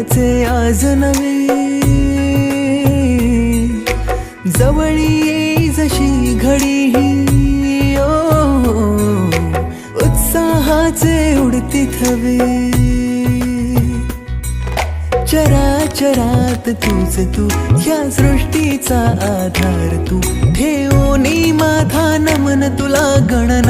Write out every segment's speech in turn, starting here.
गणरायाचे आज नवे जवळी ये जशी घडी ओ उत्साहाचे उडती थवे. चराचरात तूच तू या सृष्टीचा आधार तू. ठेवोनी माझा नमन तुला गणना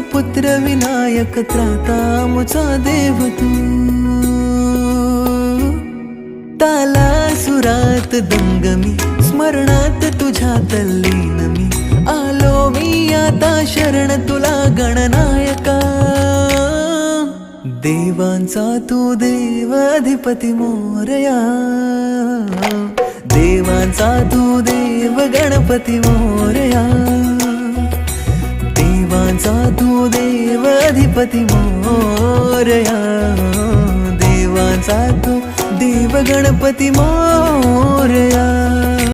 पुत्र विनायक त्रातामुचा देव तू. ताला सुरात दंगमी स्मरणात तुझ्या तल्लीन मी आलो मी आता शरण तुला गणनायका. देवांचा तू देव अधिपती मोरया. देवांचा तू देव गणपती मोरया. देवांचा तू देव अधिपती मोरया. देवांचा तू देव गणपती मोरया.